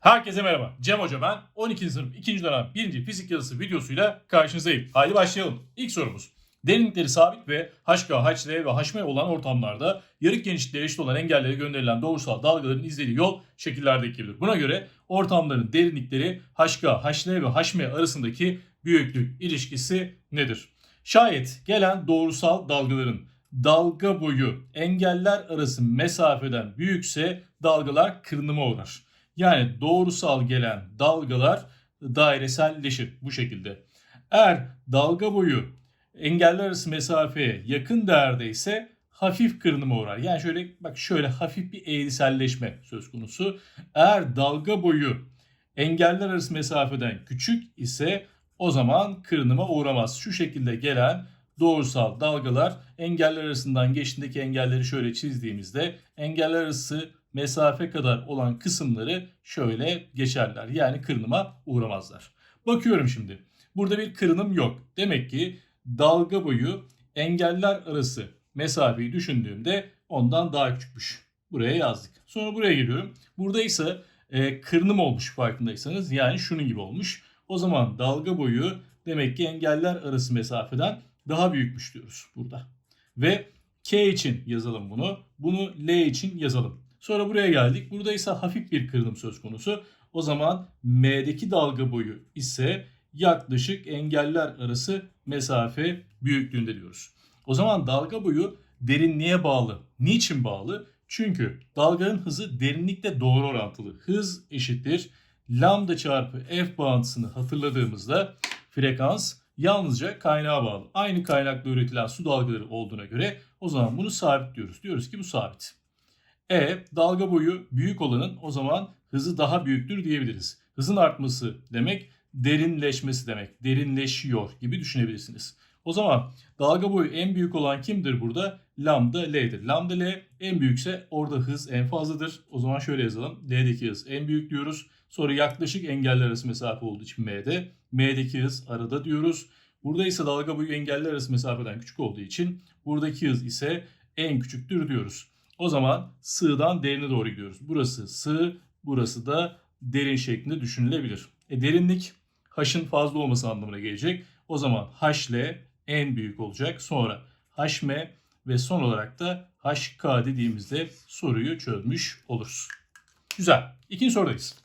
Herkese merhaba. Cem Hoca ben. 12. sınıf 2. dönem 1. fizik yazısı videosuyla karşınızdayım. Haydi başlayalım. İlk sorumuz. Derinlikleri sabit ve HK, HL ve HM olan ortamlarda yarık genişlikleri eşit olan engellere gönderilen doğrusal dalgaların izlediği yol şekillerdekidir. Buna göre ortamların derinlikleri HK, HL ve HM arasındaki büyüklük ilişkisi nedir? Şayet gelen doğrusal dalgaların dalga boyu engeller arası mesafeden büyükse dalgalar kırınıma uğrar. Yani doğrusal gelen dalgalar daireselleşir bu şekilde. Eğer dalga boyu engeller arası mesafeye yakın değerde ise hafif kırınıma uğrar. Yani şöyle bak şöyle hafif bir eğriselleşme söz konusu. Eğer dalga boyu engeller arası mesafeden küçük ise o zaman kırınıma uğramaz. Şu şekilde gelen doğrusal dalgalar engeller arasından geçtiğindeki engelleri şöyle çizdiğimizde engeller arası mesafe kadar olan kısımları şöyle geçerler. Yani kırınıma uğramazlar. Bakıyorum şimdi. Burada bir kırınım yok. Demek ki dalga boyu engeller arası mesafeyi düşündüğümde ondan daha küçükmüş. Buraya yazdık. Sonra buraya geliyorum. Burada ise e, kırınım olmuş farkındaysanız. Yani şunun gibi olmuş. O zaman dalga boyu demek ki engeller arası mesafeden daha büyükmüş diyoruz burada. Ve K için yazalım bunu. Bunu L için yazalım. Sonra buraya geldik. Burada ise hafif bir kırılım söz konusu. O zaman M'deki dalga boyu ise yaklaşık engeller arası mesafe büyüklüğünde diyoruz. O zaman dalga boyu derinliğe bağlı. Niçin bağlı? Çünkü dalganın hızı derinlikle doğru orantılı. Hız eşittir lambda çarpı f bağıntısını hatırladığımızda frekans yalnızca kaynağa bağlı. Aynı kaynakla üretilen su dalgaları olduğuna göre o zaman bunu sabit diyoruz. Diyoruz ki bu sabit. E dalga boyu büyük olanın o zaman hızı daha büyüktür diyebiliriz. Hızın artması demek derinleşmesi demek. Derinleşiyor gibi düşünebilirsiniz. O zaman dalga boyu en büyük olan kimdir burada? Lambda L'dir. Lambda L en büyükse orada hız en fazladır. O zaman şöyle yazalım. L'deki hız en büyük diyoruz. Sonra yaklaşık engeller arası mesafe olduğu için M'de. M'deki hız arada diyoruz. Burada ise dalga boyu engeller arası mesafeden küçük olduğu için buradaki hız ise en küçüktür diyoruz. O zaman sığdan derine doğru gidiyoruz. Burası sığ, burası da derin şeklinde düşünülebilir. E derinlik h'ın fazla olması anlamına gelecek. O zaman h'le en büyük olacak. Sonra h'm ve son olarak da hk dediğimizde soruyu çözmüş oluruz. Güzel. İkinci sorudayız.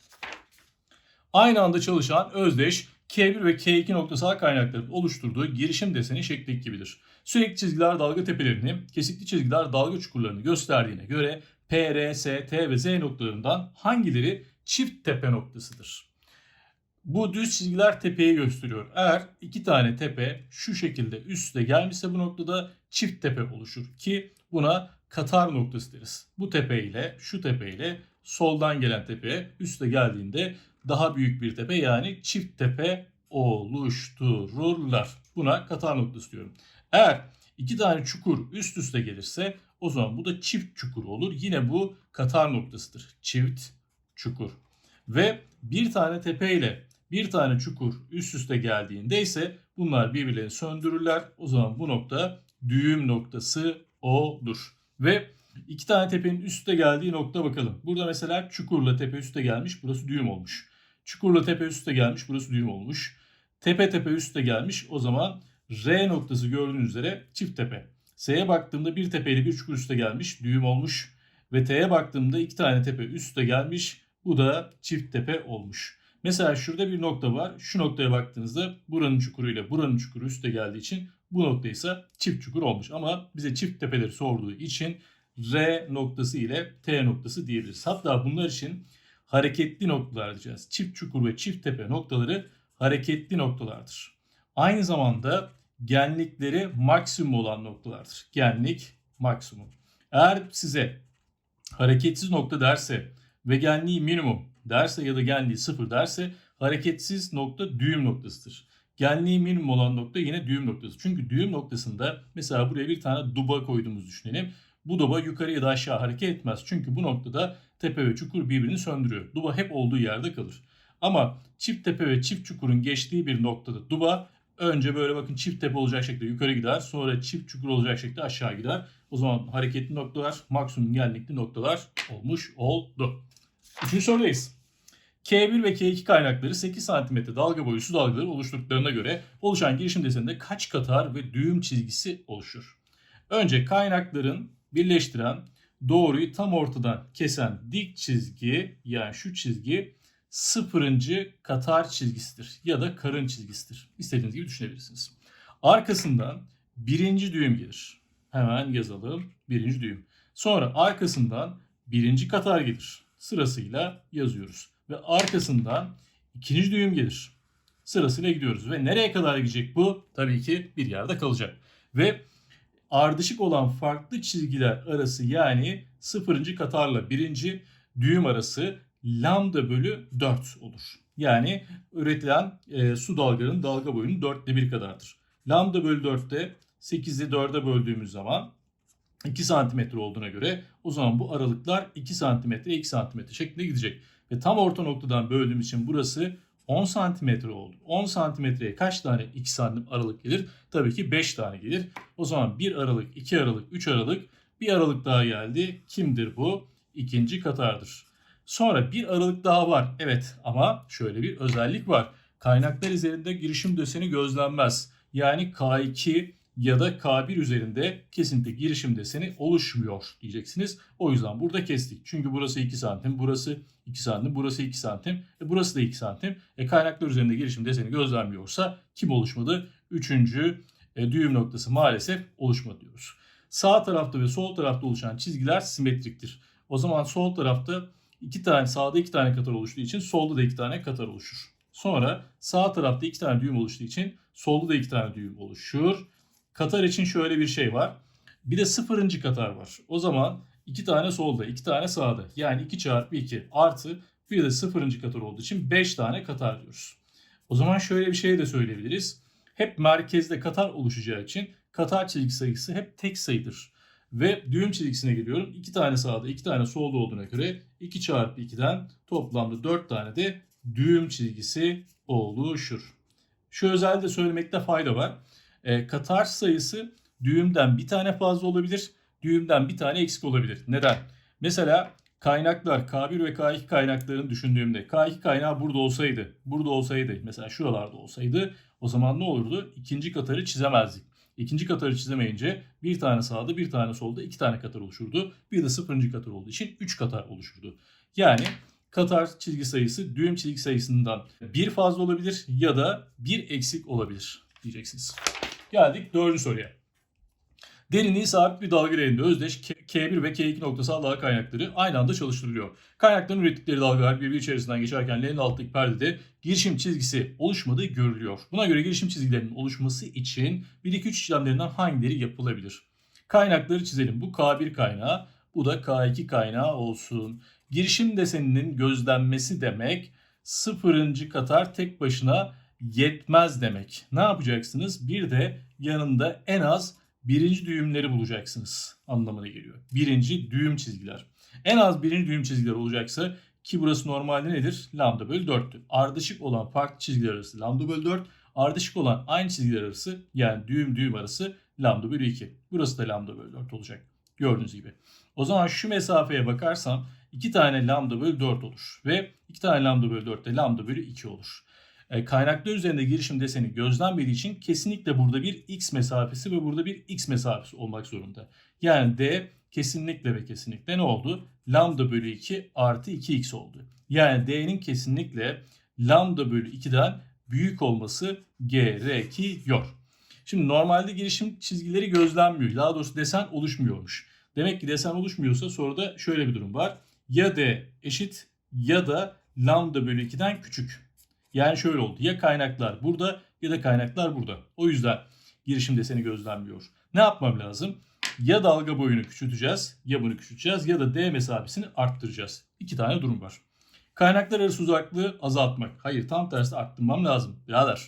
Aynı anda çalışan özdeş K1 ve K2 noktasal kaynakların oluşturduğu girişim deseni şeklindeki gibidir. Sürekli çizgiler dalga tepelerini, kesikli çizgiler dalga çukurlarını gösterdiğine göre P, R, S, T ve Z noktalarından hangileri çift tepe noktasıdır? Bu düz çizgiler tepeyi gösteriyor. Eğer iki tane tepe şu şekilde üste gelmişse bu noktada çift tepe oluşur ki buna katar noktası deriz. Bu tepe ile şu tepe ile soldan gelen tepe üste geldiğinde daha büyük bir tepe yani çift tepe oluştururlar. Buna katar noktası diyorum. Eğer iki tane çukur üst üste gelirse o zaman bu da çift çukur olur. Yine bu katar noktasıdır. Çift çukur. Ve bir tane tepe ile bir tane çukur üst üste geldiğinde ise bunlar birbirlerini söndürürler. O zaman bu nokta düğüm noktası odur. Ve iki tane tepenin üstte geldiği nokta bakalım. Burada mesela çukurla tepe üstte gelmiş. Burası düğüm olmuş. Çukurla tepe üstte gelmiş. Burası düğüm olmuş. Tepe tepe üstte gelmiş. O zaman R noktası gördüğünüz üzere çift tepe. S'ye baktığımda bir tepeyle bir çukur üstte gelmiş. Düğüm olmuş. Ve T'ye baktığımda iki tane tepe üstte gelmiş. Bu da çift tepe olmuş. Mesela şurada bir nokta var. Şu noktaya baktığınızda buranın çukuru ile buranın çukuru üstte geldiği için bu nokta ise çift çukur olmuş. Ama bize çift tepeleri sorduğu için R noktası ile T noktası diyebiliriz. Hatta bunlar için hareketli noktalar diyeceğiz. Çift çukur ve çift tepe noktaları hareketli noktalardır. Aynı zamanda genlikleri maksimum olan noktalardır. Genlik maksimum. Eğer size hareketsiz nokta derse ve genliği minimum derse ya da genliği sıfır derse hareketsiz nokta düğüm noktasıdır. Genliği minimum olan nokta yine düğüm noktası. Çünkü düğüm noktasında mesela buraya bir tane duba koyduğumuzu düşünelim. Bu duba yukarı ya da aşağı hareket etmez. Çünkü bu noktada tepe ve çukur birbirini söndürüyor. Duba hep olduğu yerde kalır. Ama çift tepe ve çift çukurun geçtiği bir noktada duba önce böyle bakın çift tepe olacak şekilde yukarı gider. Sonra çift çukur olacak şekilde aşağı gider. O zaman hareketli noktalar maksimum genlikli noktalar olmuş oldu. Üçüncü sorudayız. K1 ve K2 kaynakları 8 cm dalga boyu su dalgaları oluşturduklarına göre oluşan girişim deseninde kaç katar ve düğüm çizgisi oluşur? Önce kaynakların birleştiren doğruyu tam ortadan kesen dik çizgi yani şu çizgi sıfırıncı katar çizgisidir ya da karın çizgisidir. İstediğiniz gibi düşünebilirsiniz. Arkasından birinci düğüm gelir. Hemen yazalım birinci düğüm. Sonra arkasından birinci katar gelir. Sırasıyla yazıyoruz. Ve arkasından ikinci düğüm gelir. Sırasıyla gidiyoruz. Ve nereye kadar gidecek bu? Tabii ki bir yerde kalacak. Ve ardışık olan farklı çizgiler arası yani sıfırıncı katarla birinci düğüm arası lambda bölü 4 olur. Yani üretilen e, su dalganın dalga boyunun dörtte bir kadardır. Lambda bölü 4'te 8'i 4'e böldüğümüz zaman 2 santimetre olduğuna göre o zaman bu aralıklar 2 santimetre 2 santimetre şeklinde gidecek. Ve tam orta noktadan böldüğüm için burası 10 santimetre oldu. 10 santimetreye kaç tane 2 santim aralık gelir? Tabii ki 5 tane gelir. O zaman 1 aralık, 2 aralık, 3 aralık bir aralık daha geldi. Kimdir bu? İkinci katardır. Sonra bir aralık daha var. Evet ama şöyle bir özellik var. Kaynaklar üzerinde girişim deseni gözlenmez. Yani K2 ya da K1 üzerinde kesinlikle girişim deseni oluşmuyor diyeceksiniz. O yüzden burada kestik. Çünkü burası 2 santim, burası 2 santim, burası 2 santim, e burası da 2 santim. E kaynaklar üzerinde girişim deseni gözlenmiyorsa kim oluşmadı? Üçüncü e, düğüm noktası maalesef oluşmadı diyoruz. Sağ tarafta ve sol tarafta oluşan çizgiler simetriktir. O zaman sol tarafta iki tane sağda iki tane katar oluştuğu için solda da iki tane katar oluşur. Sonra sağ tarafta iki tane düğüm oluştuğu için solda da iki tane düğüm oluşur. Katar için şöyle bir şey var. Bir de sıfırıncı katar var. O zaman iki tane solda, iki tane sağda. Yani 2 çarpı 2 artı bir de sıfırıncı katar olduğu için 5 tane katar diyoruz. O zaman şöyle bir şey de söyleyebiliriz. Hep merkezde katar oluşacağı için katar çizgi sayısı hep tek sayıdır. Ve düğüm çizgisine geliyorum. 2 tane sağda, 2 tane solda olduğuna göre 2 çarpı 2'den toplamda 4 tane de düğüm çizgisi oluşur. Şu özelliği de söylemekte fayda var. E, katar sayısı düğümden bir tane fazla olabilir, düğümden bir tane eksik olabilir. Neden? Mesela kaynaklar K1 ve K2 kaynaklarını düşündüğümde K2 kaynağı burada olsaydı, burada olsaydı, mesela şuralarda olsaydı o zaman ne olurdu? İkinci katarı çizemezdik. İkinci katarı çizemeyince bir tane sağda bir tane solda iki tane katar oluşurdu. Bir de sıfırıncı katar olduğu için üç katar oluşurdu. Yani katar çizgi sayısı düğüm çizgi sayısından bir fazla olabilir ya da bir eksik olabilir diyeceksiniz. Geldik dördüncü soruya. Derinliği sabit bir dalga değerinde özdeş K1 ve K2 noktasal dalga kaynakları aynı anda çalıştırılıyor. Kaynakların ürettikleri dalgalar birbiri içerisinden geçerken leğenin alttaki perdede girişim çizgisi oluşmadığı görülüyor. Buna göre girişim çizgilerinin oluşması için 1-2-3 işlemlerinden hangileri yapılabilir? Kaynakları çizelim. Bu K1 kaynağı, bu da K2 kaynağı olsun. Girişim deseninin gözlenmesi demek sıfırıncı katar tek başına yetmez demek. Ne yapacaksınız? Bir de yanında en az birinci düğümleri bulacaksınız anlamına geliyor. Birinci düğüm çizgiler. En az birinci düğüm çizgiler olacaksa ki burası normalde nedir? Lambda bölü 4'tü. Ardışık olan farklı çizgiler arası lambda bölü 4. Ardışık olan aynı çizgiler arası yani düğüm düğüm arası lambda bölü 2. Burası da lambda bölü 4 olacak. Gördüğünüz gibi. O zaman şu mesafeye bakarsam 2 tane lambda bölü 4 olur. Ve 2 tane lambda bölü 4 de lambda bölü 2 olur. E, kaynaklar üzerinde girişim deseni gözlenmediği için kesinlikle burada bir x mesafesi ve burada bir x mesafesi olmak zorunda. Yani d kesinlikle ve kesinlikle ne oldu? Lambda bölü 2 artı 2x oldu. Yani d'nin kesinlikle lambda bölü 2'den büyük olması gerekiyor. Şimdi normalde girişim çizgileri gözlenmiyor. Daha doğrusu desen oluşmuyormuş. Demek ki desen oluşmuyorsa soruda şöyle bir durum var. Ya d eşit ya da lambda bölü 2'den küçük. Yani şöyle oldu. Ya kaynaklar burada ya da kaynaklar burada. O yüzden girişim deseni gözlenmiyor. Ne yapmam lazım? Ya dalga boyunu küçülteceğiz ya bunu küçülteceğiz ya da D mesafesini arttıracağız. İki tane durum var. Kaynaklar arası uzaklığı azaltmak. Hayır tam tersi arttırmam lazım. Birader.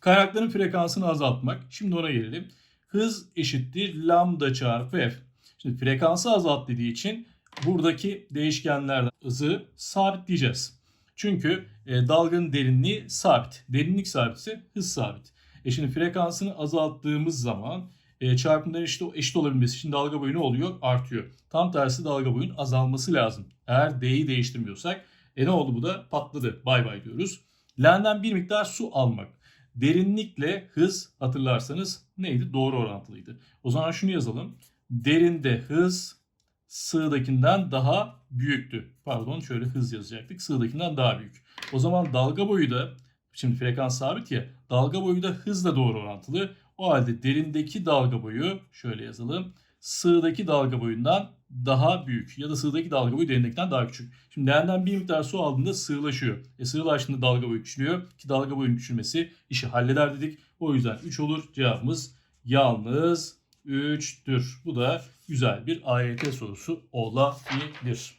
Kaynakların frekansını azaltmak. Şimdi ona gelelim. Hız eşittir lambda çarpı f. Şimdi frekansı azalt dediği için buradaki değişkenlerden hızı sabitleyeceğiz. Çünkü e, dalganın derinliği sabit. Derinlik sabitse hız sabit. E şimdi frekansını azalttığımız zaman e, çarpımların eşit, eşit olabilmesi için dalga boyu ne oluyor? Artıyor. Tam tersi dalga boyun azalması lazım. Eğer D'yi değiştirmiyorsak E ne oldu bu da? Patladı. Bay bay diyoruz. L'den bir miktar su almak. Derinlikle hız hatırlarsanız neydi? Doğru orantılıydı. O zaman şunu yazalım. Derinde hız sığdakinden daha büyüktü. Pardon şöyle hız yazacaktık. Sığdakinden daha büyük. O zaman dalga boyu da şimdi frekans sabit ya dalga boyu da hızla doğru orantılı. O halde derindeki dalga boyu şöyle yazalım. Sığdaki dalga boyundan daha büyük ya da sığdaki dalga boyu derindekinden daha küçük. Şimdi derinden bir miktar su aldığında sığlaşıyor. E sığlaştığında dalga boyu küçülüyor ki dalga boyunun küçülmesi işi halleder dedik. O yüzden 3 olur. Cevabımız yalnız 3'tür. Bu da güzel bir AYT sorusu olabilir.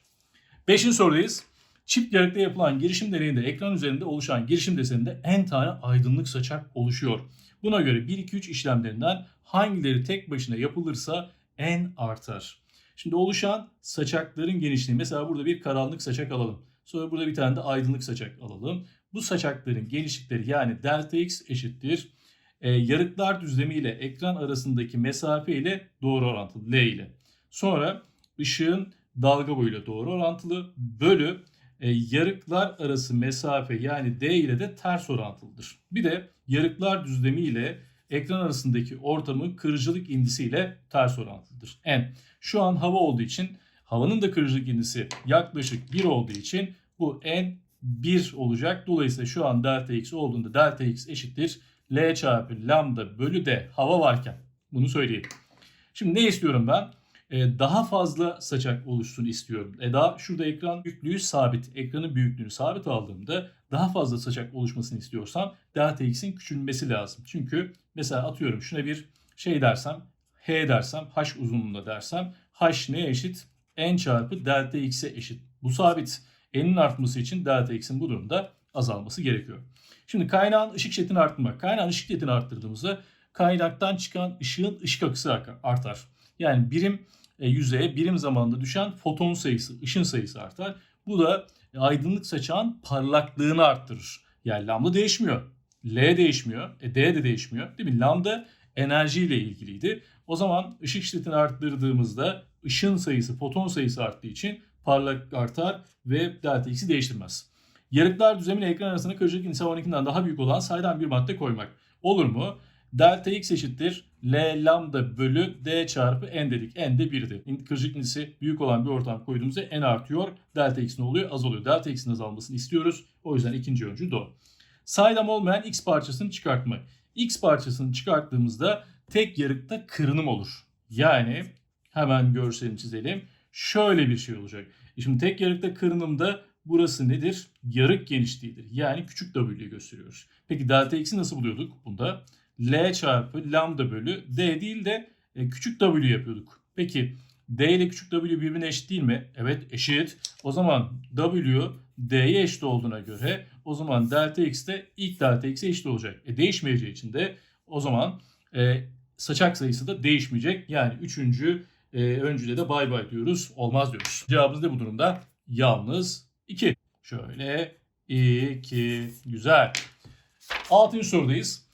Beşinci sorudayız. Çift yarıkta yapılan girişim deneyinde ekran üzerinde oluşan girişim deseninde en tane aydınlık saçak oluşuyor. Buna göre 1-2-3 işlemlerinden hangileri tek başına yapılırsa en artar. Şimdi oluşan saçakların genişliği. Mesela burada bir karanlık saçak alalım. Sonra burada bir tane de aydınlık saçak alalım. Bu saçakların genişlikleri yani delta x eşittir. E, yarıklar düzlemi ile ekran arasındaki mesafe ile doğru orantılı L ile. Sonra ışığın dalga boyuyla doğru orantılı bölü e, yarıklar arası mesafe yani D ile de ters orantılıdır. Bir de yarıklar düzlemi ile ekran arasındaki ortamın kırıcılık indisi ile ters orantılıdır. N. Şu an hava olduğu için havanın da kırıcılık indisi yaklaşık 1 olduğu için bu N 1 olacak. Dolayısıyla şu an delta x olduğunda delta x eşittir L çarpı lambda bölü D hava varken. Bunu söyleyeyim. Şimdi ne istiyorum ben? Ee, daha fazla saçak oluşsun istiyorum. E daha şurada ekran büyüklüğü sabit. Ekranın büyüklüğünü sabit aldığımda daha fazla saçak oluşmasını istiyorsam delta x'in küçülmesi lazım. Çünkü mesela atıyorum şuna bir şey dersem h dersem h uzunluğunda dersem h neye eşit? n çarpı delta x'e eşit. Bu sabit. n'in artması için delta x'in bu durumda azalması gerekiyor. Şimdi kaynağın ışık şiddetini arttırmak. Kaynağın ışık şiddetini arttırdığımızda kaynaktan çıkan ışığın ışık akısı artar. Yani birim e, yüzeye birim zamanında düşen foton sayısı, ışın sayısı artar. Bu da aydınlık saçağın parlaklığını arttırır. Yani lambda değişmiyor. L değişmiyor. E, D de değişmiyor. Değil mi? Lambda enerjiyle ilgiliydi. O zaman ışık şiddetini arttırdığımızda ışın sayısı, foton sayısı arttığı için parlaklık artar ve delta x'i değiştirmez. Yarıklar düzlemine ekran arasında kırıcılık indisi 12'den daha büyük olan saydam bir madde koymak. Olur mu? Delta x eşittir L lambda bölü D çarpı N dedik. N de 1'di. Kırıcılık indisi büyük olan bir ortam koyduğumuzda N artıyor. Delta x ne oluyor? Azalıyor. Delta x'in azalmasını istiyoruz. O yüzden ikinci öncü doğru. Saydam olmayan x parçasını çıkartmak. X parçasını çıkarttığımızda tek yarıkta kırınım olur. Yani hemen görselini çizelim. Şöyle bir şey olacak. Şimdi tek yarıkta kırınımda burası nedir? Yarık genişliğidir. Yani küçük w'yi gösteriyoruz. Peki delta x'i nasıl buluyorduk bunda? L çarpı lambda bölü D değil de e, küçük W yapıyorduk. Peki D ile küçük W birbirine eşit değil mi? Evet eşit. O zaman W D'ye eşit olduğuna göre o zaman delta x de ilk delta x'e eşit olacak. E, değişmeyeceği için de o zaman e, saçak sayısı da değişmeyecek. Yani üçüncü e, öncüde de bay bay diyoruz. Olmaz diyoruz. Cevabımız da bu durumda yalnız 2. Şöyle 2. Güzel. Altıncı sorudayız.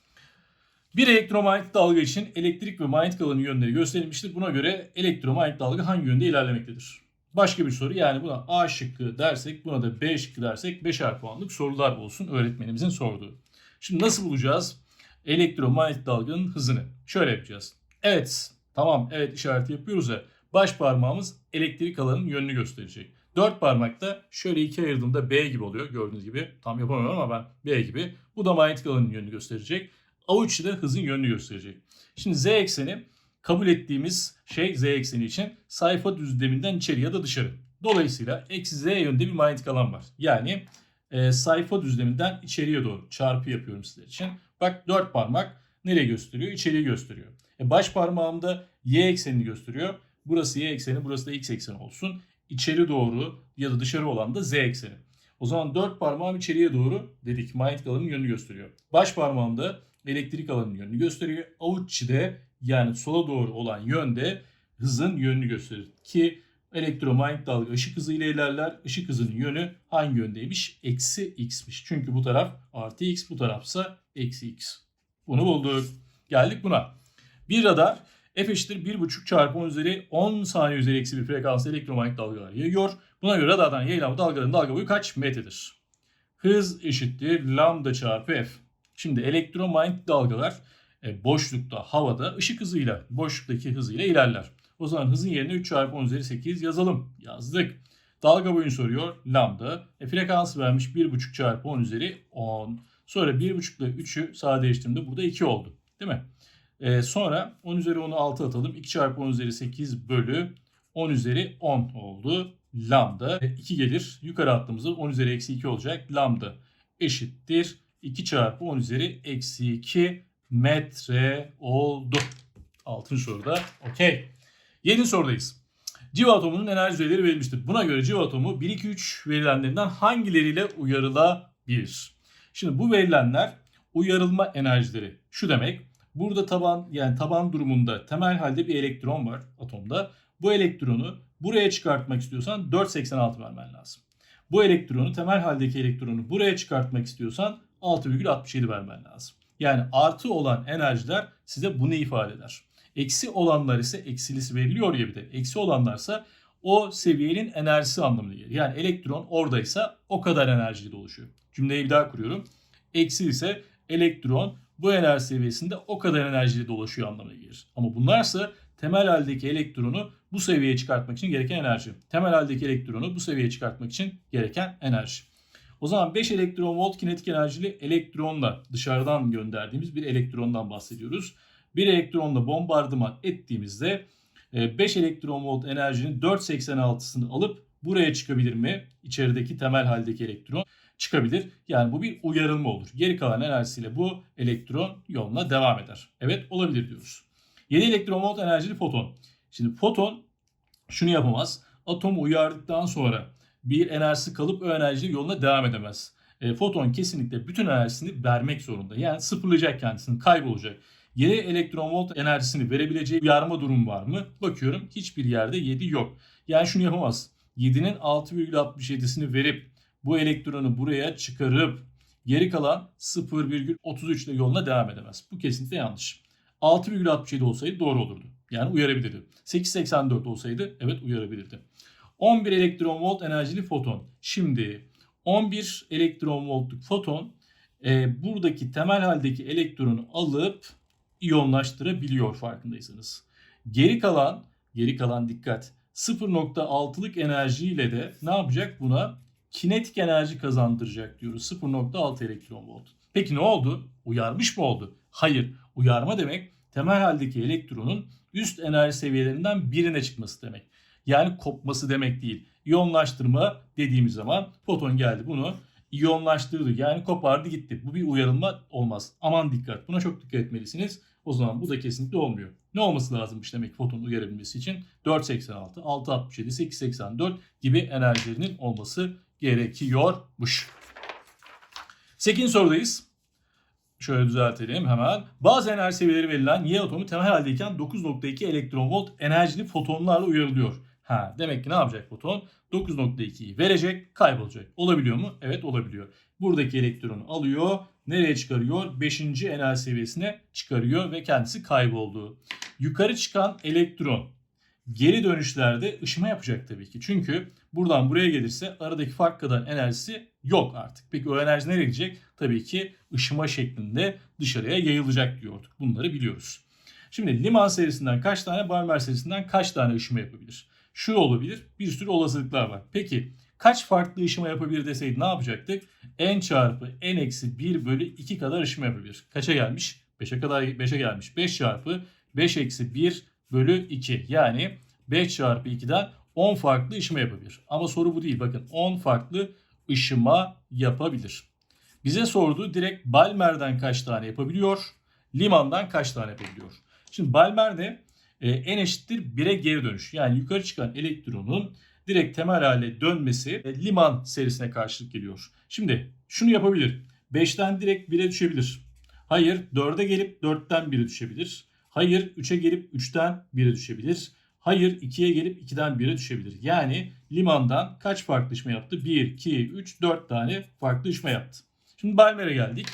Bir elektromanyetik dalga için elektrik ve manyetik alanın yönleri gösterilmiştir. Buna göre elektromanyetik dalga hangi yönde ilerlemektedir? Başka bir soru yani buna A şıkkı dersek buna da B şıkkı dersek 5'er puanlık sorular olsun öğretmenimizin sorduğu. Şimdi nasıl bulacağız elektromanyetik dalganın hızını? Şöyle yapacağız. Evet tamam evet işareti yapıyoruz ya baş parmağımız elektrik alanın yönünü gösterecek. Dört parmakta şöyle iki ayırdığımda B gibi oluyor gördüğünüz gibi. Tam yapamıyorum ama ben B gibi. Bu da manyetik alanın yönünü gösterecek. Avuç da hızın yönünü gösterecek. Şimdi z ekseni kabul ettiğimiz şey z ekseni için sayfa düzleminden içeri ya da dışarı. Dolayısıyla eksi z yönünde bir manyetik alan var. Yani e, sayfa düzleminden içeriye doğru çarpı yapıyorum sizler için. Bak dört parmak nereye gösteriyor? İçeriye gösteriyor. E, baş parmağımda y eksenini gösteriyor. Burası y ekseni, burası da x ekseni olsun. İçeri doğru ya da dışarı olan da z ekseni. O zaman dört parmağım içeriye doğru dedik. Manyetik alanın yönünü gösteriyor. Baş parmağımda elektrik alanının yönünü gösteriyor. Avuç içi de yani sola doğru olan yönde hızın yönünü gösterir. Ki elektromanyetik dalga ışık hızıyla ilerler. Işık hızının yönü hangi yöndeymiş? Eksi x'miş. Çünkü bu taraf artı x bu tarafsa eksi x. Bunu bulduk. Geldik buna. Bir radar F eşittir 1,5 çarpı 10 üzeri 10 saniye üzeri eksi bir frekansla elektromanyetik dalgalar yayıyor. Buna göre radardan yayılan dalgaların dalga boyu kaç metredir? Hız eşittir lambda çarpı F. Şimdi elektromanyetik dalgalar e, boşlukta, havada ışık hızıyla, boşluktaki hızıyla ilerler. O zaman hızın yerine 3 çarpı 10 üzeri 8 yazalım. Yazdık. Dalga boyunu soruyor. Lambda. E, frekansı vermiş 1,5 çarpı 10 üzeri 10. Sonra 1,5 ile 3'ü sadeleştirdiğimde burada 2 oldu. Değil mi? E, sonra 10 üzeri 10'u 6 atalım. 2 çarpı 10 üzeri 8 bölü 10 üzeri 10 oldu. Lambda e, 2 gelir. Yukarı attığımızda 10 üzeri eksi 2 olacak. Lambda eşittir. 2 çarpı 10 üzeri eksi 2 metre oldu. Altın soruda okey. Yeni sorudayız. Civa atomunun enerji düzeyleri verilmiştir. Buna göre civa atomu 1, 2, 3 verilenlerinden hangileriyle uyarılabilir? Şimdi bu verilenler uyarılma enerjileri. Şu demek. Burada taban yani taban durumunda temel halde bir elektron var atomda. Bu elektronu buraya çıkartmak istiyorsan 4.86 vermen lazım. Bu elektronu temel haldeki elektronu buraya çıkartmak istiyorsan 6,67 vermen lazım. Yani artı olan enerjiler size bunu ifade eder. Eksi olanlar ise eksilisi veriliyor ya bir de. Eksi olanlarsa o seviyenin enerjisi anlamına gelir. Yani elektron oradaysa o kadar enerjiyle oluşuyor. Cümleyi bir daha kuruyorum. Eksi ise elektron bu enerji seviyesinde o kadar enerjiyle dolaşıyor anlamına gelir. Ama bunlarsa temel haldeki elektronu bu seviyeye çıkartmak için gereken enerji. Temel haldeki elektronu bu seviyeye çıkartmak için gereken enerji. O zaman 5 elektron volt kinetik enerjili elektronla dışarıdan gönderdiğimiz bir elektrondan bahsediyoruz. Bir elektronla bombardıman ettiğimizde 5 elektron volt enerjinin 4.86'sını alıp buraya çıkabilir mi? İçerideki temel haldeki elektron çıkabilir. Yani bu bir uyarılma olur. Geri kalan enerjisiyle bu elektron yoluna devam eder. Evet olabilir diyoruz. 7 elektron volt enerjili foton. Şimdi foton şunu yapamaz. Atomu uyardıktan sonra bir enerjisi kalıp o enerji yoluna devam edemez. E, foton kesinlikle bütün enerjisini vermek zorunda. Yani sıfırlayacak kendisini, kaybolacak. 7 elektron volt enerjisini verebileceği uyarma durum var mı? Bakıyorum hiçbir yerde 7 yok. Yani şunu yapamaz. 7'nin 6,67'sini verip bu elektronu buraya çıkarıp geri kalan 0,33 ile yoluna devam edemez. Bu kesinlikle yanlış. 6,67 olsaydı doğru olurdu. Yani uyarabilirdi. 8,84 olsaydı evet uyarabilirdi. 11 elektron volt enerjili foton. Şimdi 11 elektron voltluk foton e, buradaki temel haldeki elektronu alıp iyonlaştırabiliyor farkındaysanız. Geri kalan, geri kalan dikkat 0.6'lık enerjiyle de ne yapacak buna? Kinetik enerji kazandıracak diyoruz. 0.6 elektron volt. Peki ne oldu? Uyarmış mı oldu? Hayır. Uyarma demek temel haldeki elektronun üst enerji seviyelerinden birine çıkması demek. Yani kopması demek değil. İyonlaştırma dediğimiz zaman foton geldi bunu iyonlaştırdı. Yani kopardı gitti. Bu bir uyarılma olmaz. Aman dikkat. Buna çok dikkat etmelisiniz. O zaman bu da kesinlikle olmuyor. Ne olması lazımmış demek ki fotonun uyarabilmesi için? 4.86, 6.67, 8.84 gibi enerjilerinin olması gerekiyormuş. 8. sorudayız. Şöyle düzeltelim hemen. Bazı enerji seviyeleri verilen Y atomu temel haldeyken 9.2 elektron volt enerjili fotonlarla uyarılıyor. Ha, demek ki ne yapacak foton? 9.2'yi verecek, kaybolacak. Olabiliyor mu? Evet olabiliyor. Buradaki elektronu alıyor, nereye çıkarıyor? 5. enerji seviyesine çıkarıyor ve kendisi kayboldu. Yukarı çıkan elektron geri dönüşlerde ışıma yapacak tabii ki. Çünkü buradan buraya gelirse aradaki fark kadar enerjisi yok artık. Peki o enerji nereye gidecek? Tabii ki ışıma şeklinde dışarıya yayılacak diyorduk. Bunları biliyoruz. Şimdi Liman serisinden kaç tane, Balmer serisinden kaç tane ışıma yapabilir? Şu olabilir. Bir sürü olasılıklar var. Peki kaç farklı ışıma yapabilir deseydi ne yapacaktık? n çarpı n eksi 1 bölü 2 kadar ışıma yapabilir. Kaça gelmiş? 5'e kadar 5'e gelmiş. 5 çarpı 5 eksi 1 bölü 2. Yani 5 çarpı 2'den 10 farklı ışıma yapabilir. Ama soru bu değil. Bakın 10 farklı ışıma yapabilir. Bize sorduğu direkt Balmer'den kaç tane yapabiliyor? Liman'dan kaç tane yapabiliyor? Şimdi Balmer'de e, n eşittir 1'e geri dönüş. Yani yukarı çıkan elektronun direkt temel hale dönmesi e, liman serisine karşılık geliyor. Şimdi şunu yapabilir. 5'ten direkt 1'e düşebilir. Hayır 4'e gelip 4'ten 1'e düşebilir. Hayır 3'e gelip 3'ten 1'e düşebilir. Hayır 2'ye gelip 2'den 1'e düşebilir. Yani limandan kaç farklı işme yaptı? 1, 2, 3, 4 tane farklı işme yaptı. Şimdi Balmer'e geldik.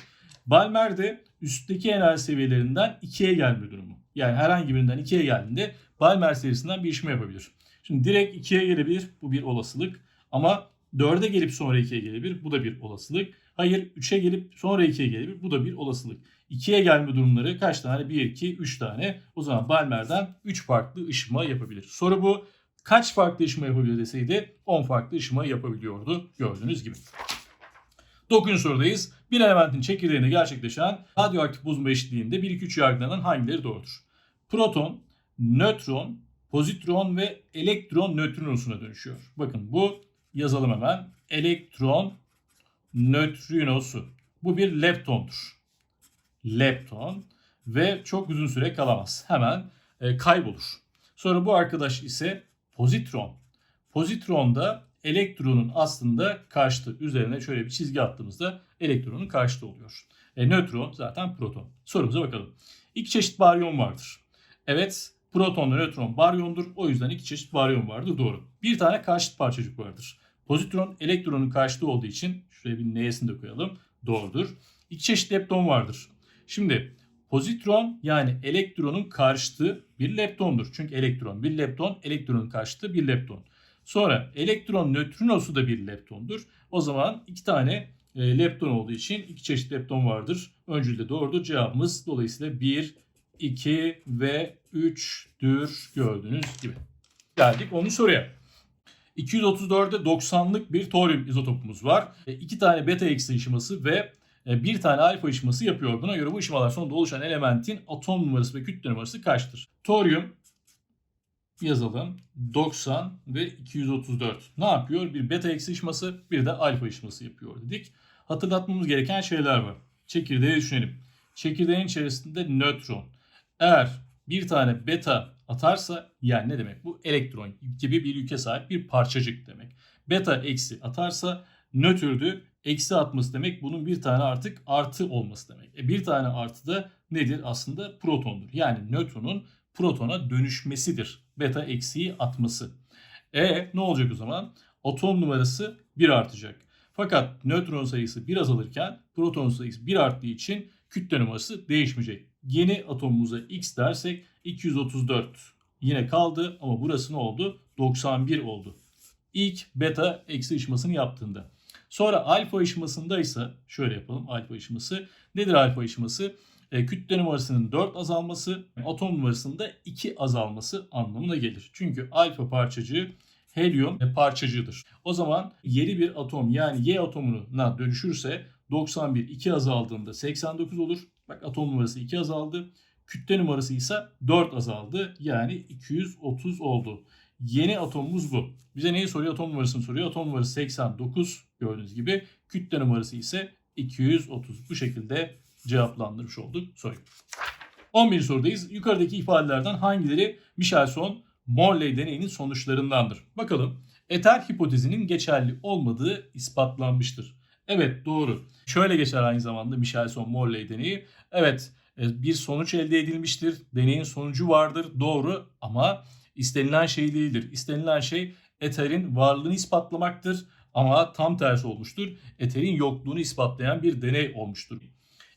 Balmer'de üstteki enerji seviyelerinden 2'ye gelme durumu. Yani herhangi birinden 2'ye geldiğinde Balmer serisinden bir işlem yapabilir. Şimdi direkt 2'ye gelebilir. Bu bir olasılık. Ama 4'e gelip sonra 2'ye gelebilir. Bu da bir olasılık. Hayır 3'e gelip sonra 2'ye gelebilir. Bu da bir olasılık. 2'ye gelme durumları kaç tane? 1, 2, 3 tane. O zaman Balmer'den 3 farklı ışıma yapabilir. Soru bu. Kaç farklı ışıma yapabilir deseydi 10 farklı ışıma yapabiliyordu gördüğünüz gibi. 9. sorudayız. Bir elementin çekirdeğinde gerçekleşen radyoaktif bozulma eşitliğinde 1, 2, 3 yargılanan hangileri doğrudur? Proton, nötron, pozitron ve elektron nötrinosuna dönüşüyor. Bakın bu yazalım hemen. Elektron nötrinosu. Bu bir leptondur. Lepton ve çok uzun süre kalamaz. Hemen e, kaybolur. Sonra bu arkadaş ise pozitron. Pozitronda elektronun aslında karşıtı. Üzerine şöyle bir çizgi attığımızda elektronun karşıtı oluyor. E, nötron zaten proton. Sorumuza bakalım. İki çeşit baryon vardır. Evet proton ve nötron baryondur. O yüzden iki çeşit baryon vardır. Doğru. Bir tane karşıt parçacık vardır. Pozitron elektronun karşıtı olduğu için şuraya bir n'sini de koyalım. Doğrudur. İki çeşit lepton vardır. Şimdi pozitron yani elektronun karşıtı bir leptondur. Çünkü elektron bir lepton, elektronun karşıtı bir lepton. Sonra elektron nötrinosu da bir leptondur. O zaman iki tane e, lepton olduğu için iki çeşit lepton vardır. Öncül de doğrudur. Cevabımız dolayısıyla 1, 2 ve 3'tür gördüğünüz gibi. Geldik onun soruya. 234'de 90'lık bir toryum izotopumuz var. E, iki tane beta eksi ışıması ve bir tane alfa ışıması yapıyor. Buna göre bu ışımalar sonunda oluşan elementin atom numarası ve kütle numarası kaçtır? Toryum yazalım. 90 ve 234. Ne yapıyor? Bir beta eksi ışıması bir de alfa ışıması yapıyor dedik. Hatırlatmamız gereken şeyler var. Çekirdeği düşünelim. Çekirdeğin içerisinde nötron. Eğer bir tane beta atarsa yani ne demek bu? Elektron gibi bir yüke sahip bir parçacık demek. Beta eksi atarsa nötrdü. Eksi atması demek bunun bir tane artık artı olması demek. E bir tane artı da nedir? Aslında protondur. Yani nötronun protona dönüşmesidir. Beta eksiği atması. E ne olacak o zaman? Atom numarası 1 artacak. Fakat nötron sayısı 1 azalırken proton sayısı 1 arttığı için kütle numarası değişmeyecek. Yeni atomumuza x dersek 234 yine kaldı ama burası ne oldu? 91 oldu. İlk beta eksi ışımasını yaptığında. Sonra alfa ışımasında ise şöyle yapalım alfa ışıması. Nedir alfa ışıması? E, kütle numarasının 4 azalması, atom numarasında 2 azalması anlamına gelir. Çünkü alfa parçacığı helyum parçacığıdır. O zaman yeni bir atom yani Y atomuna dönüşürse 91 2 azaldığında 89 olur. Bak atom numarası 2 azaldı. Kütle numarası ise 4 azaldı. Yani 230 oldu. Yeni atomumuz bu. Bize neyi soruyor? Atom numarasını soruyor. Atom numarası 89 gördüğünüz gibi. Kütle numarası ise 230. Bu şekilde cevaplandırmış olduk soruyu. 11. sorudayız. Yukarıdaki ifadelerden hangileri Michelson Morley deneyinin sonuçlarındandır? Bakalım. Eter hipotezinin geçerli olmadığı ispatlanmıştır. Evet doğru. Şöyle geçer aynı zamanda Michelson Morley deneyi. Evet e, bir sonuç elde edilmiştir. Deneyin sonucu vardır. Doğru ama istenilen şey değildir. İstenilen şey eterin varlığını ispatlamaktır. Ama tam tersi olmuştur. Eterin yokluğunu ispatlayan bir deney olmuştur.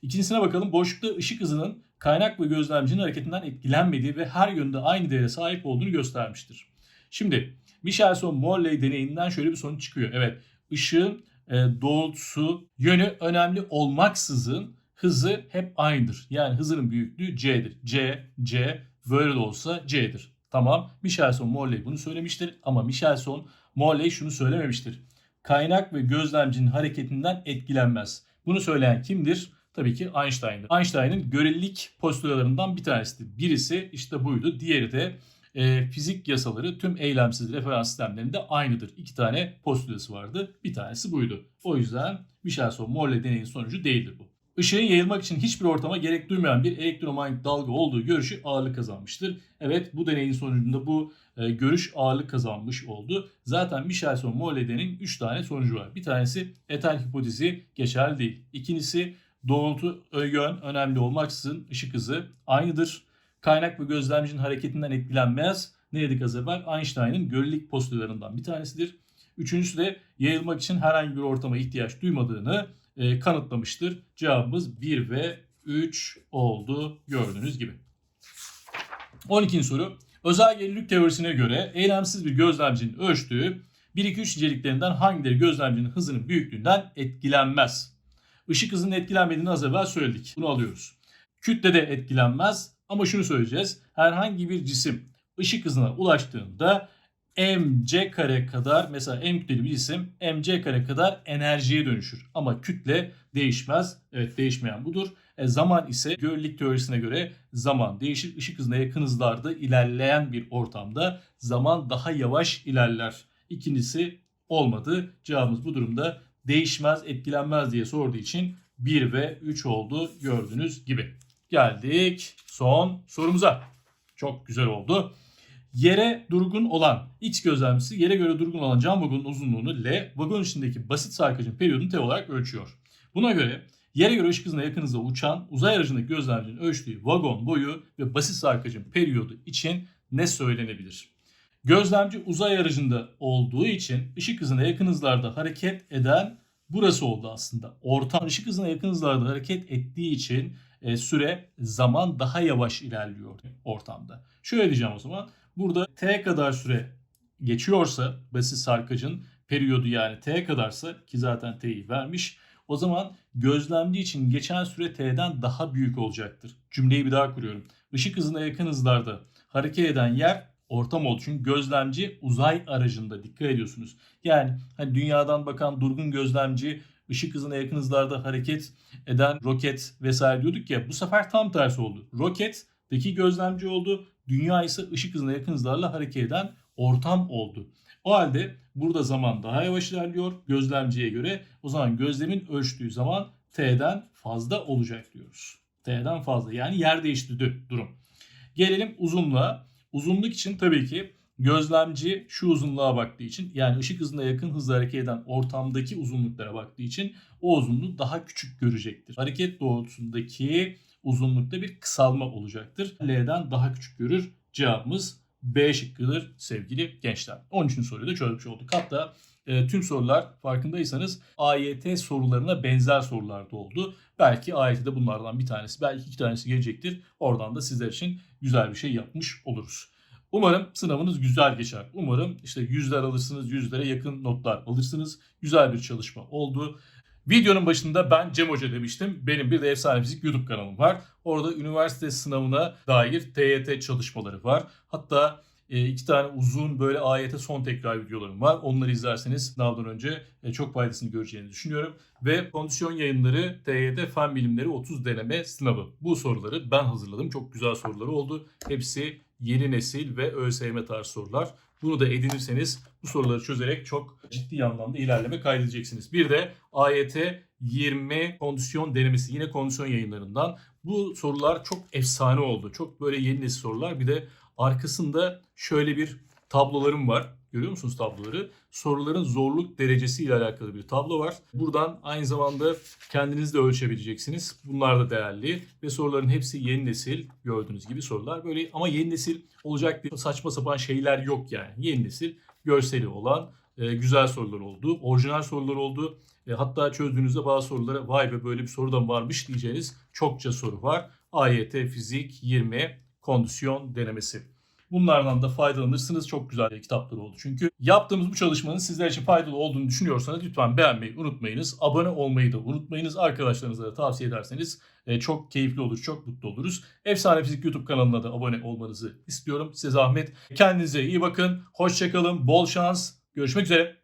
İkincisine bakalım. Boşlukta ışık hızının kaynak ve gözlemcinin hareketinden etkilenmediği ve her yönde aynı değere sahip olduğunu göstermiştir. Şimdi Michelson-Morley deneyinden şöyle bir sonuç çıkıyor. Evet ışığın e, doğrultusu yönü önemli olmaksızın hızı hep aynıdır. Yani hızının büyüklüğü c'dir. C, C böyle de olsa c'dir. Tamam Michelson-Morley bunu söylemiştir ama Michelson-Morley şunu söylememiştir. Kaynak ve gözlemcinin hareketinden etkilenmez. Bunu söyleyen kimdir? Tabii ki Einstein'dır. Einstein'ın görelilik postulalarından bir tanesidir. Birisi işte buydu. Diğeri de e, fizik yasaları tüm eylemsiz referans sistemlerinde aynıdır. İki tane postulası vardı. Bir tanesi buydu. O yüzden Michelson-Morley deneyin sonucu değildir bu. Işığın yayılmak için hiçbir ortama gerek duymayan bir elektromanyetik dalga olduğu görüşü ağırlık kazanmıştır. Evet bu deneyin sonucunda bu e, görüş ağırlık kazanmış oldu. Zaten Michelson-Morley deneyin 3 tane sonucu var. Bir tanesi etel hipotezi geçerli değil. İkincisi doğrultu yön önemli olmaksızın ışık hızı aynıdır. Kaynak ve gözlemcinin hareketinden etkilenmez. Ne dedik az evvel? Einstein'ın görelilik postulalarından bir tanesidir. Üçüncüsü de yayılmak için herhangi bir ortama ihtiyaç duymadığını e, kanıtlamıştır. Cevabımız 1 ve 3 oldu gördüğünüz gibi. 12. soru. Özel gerilik teorisine göre eylemsiz bir gözlemcinin ölçtüğü 1-2-3 niceliklerinden hangileri gözlemcinin hızının büyüklüğünden etkilenmez? Işık hızının etkilenmediğini az evvel söyledik. Bunu alıyoruz. Kütle de etkilenmez ama şunu söyleyeceğiz. Herhangi bir cisim ışık hızına ulaştığında mc kare kadar mesela m kütleli bir cisim mc kare kadar enerjiye dönüşür. Ama kütle değişmez. Evet değişmeyen budur. E, zaman ise görelilik teorisine göre zaman değişir. Işık hızına yakın hızlarda ilerleyen bir ortamda zaman daha yavaş ilerler. İkincisi olmadı. Cevabımız bu durumda değişmez, etkilenmez diye sorduğu için 1 ve 3 oldu gördüğünüz gibi. Geldik son sorumuza. Çok güzel oldu. Yere durgun olan X gözlemcisi yere göre durgun olan cam vagonun uzunluğunu L, vagon içindeki basit sarkacın periyodunu T olarak ölçüyor. Buna göre yere göre ışık hızına yakın hızla uçan uzay aracındaki gözlemcinin ölçtüğü vagon boyu ve basit sarkacın periyodu için ne söylenebilir? Gözlemci uzay aracında olduğu için ışık hızına yakın hızlarda hareket eden burası oldu aslında. Ortam ışık hızına yakın hızlarda hareket ettiği için e, süre zaman daha yavaş ilerliyor ortamda. Şöyle diyeceğim o zaman. Burada t kadar süre geçiyorsa basit sarkacın periyodu yani t kadarsa ki zaten t'yi vermiş. O zaman gözlemci için geçen süre t'den daha büyük olacaktır. Cümleyi bir daha kuruyorum. Işık hızına yakın hızlarda hareket eden yer ortam oldu. Çünkü gözlemci uzay aracında dikkat ediyorsunuz. Yani hani dünyadan bakan durgun gözlemci ışık hızına yakın hızlarda hareket eden roket vesaire diyorduk ya bu sefer tam tersi oldu. Roketteki gözlemci oldu. Dünya ise ışık hızına yakın hızlarla hareket eden ortam oldu. O halde burada zaman daha yavaş ilerliyor gözlemciye göre. O zaman gözlemin ölçtüğü zaman T'den fazla olacak diyoruz. T'den fazla yani yer değiştirdi durum. Gelelim uzunluğa. Uzunluk için tabii ki gözlemci şu uzunluğa baktığı için yani ışık hızına yakın hızla hareket eden ortamdaki uzunluklara baktığı için o uzunluğu daha küçük görecektir. Hareket doğrultusundaki uzunlukta bir kısalma olacaktır. L'den daha küçük görür. Cevabımız B şıkkıdır sevgili gençler. 13. soruyu da çözmüş olduk. Hatta e, tüm sorular farkındaysanız AYT sorularına benzer sorular da oldu. Belki AYT'de bunlardan bir tanesi, belki iki tanesi gelecektir. Oradan da sizler için güzel bir şey yapmış oluruz. Umarım sınavınız güzel geçer. Umarım işte yüzler alırsınız, yüzlere yakın notlar alırsınız. Güzel bir çalışma oldu. Videonun başında ben Cem Hoca demiştim. Benim bir de Efsane Fizik YouTube kanalım var. Orada üniversite sınavına dair TYT çalışmaları var. Hatta e, iki tane uzun böyle AYT son tekrar videolarım var. Onları izlerseniz sınavdan önce e, çok faydasını göreceğinizi düşünüyorum. Ve kondisyon yayınları TYT Fen Bilimleri 30 deneme sınavı. Bu soruları ben hazırladım. Çok güzel soruları oldu. Hepsi yeni nesil ve ÖSYM tarzı sorular. Bunu da edinirseniz bu soruları çözerek çok ciddi anlamda ilerleme kaydedeceksiniz. Bir de AYT 20 kondisyon denemesi yine kondisyon yayınlarından. Bu sorular çok efsane oldu. Çok böyle yeni nesil sorular. Bir de arkasında şöyle bir tablolarım var. Görüyor musunuz tabloları? Soruların zorluk derecesi ile alakalı bir tablo var. Buradan aynı zamanda kendiniz de ölçebileceksiniz. Bunlar da değerli ve soruların hepsi yeni nesil gördüğünüz gibi sorular. Böyle ama yeni nesil olacak bir saçma sapan şeyler yok yani. Yeni nesil görseli olan e, güzel sorular oldu. Orijinal sorular oldu. E, hatta çözdüğünüzde bazı sorulara vay be böyle bir soru da varmış diyeceğiniz çokça soru var. AYT Fizik 20 kondisyon denemesi. Bunlardan da faydalanırsınız. Çok güzel kitaplar oldu. Çünkü yaptığımız bu çalışmanın sizler için faydalı olduğunu düşünüyorsanız lütfen beğenmeyi unutmayınız. Abone olmayı da unutmayınız. Arkadaşlarınıza da tavsiye ederseniz e, çok keyifli olur, çok mutlu oluruz. Efsane Fizik YouTube kanalına da abone olmanızı istiyorum. Size zahmet. Kendinize iyi bakın. Hoşçakalın. Bol şans. Görüşmek üzere.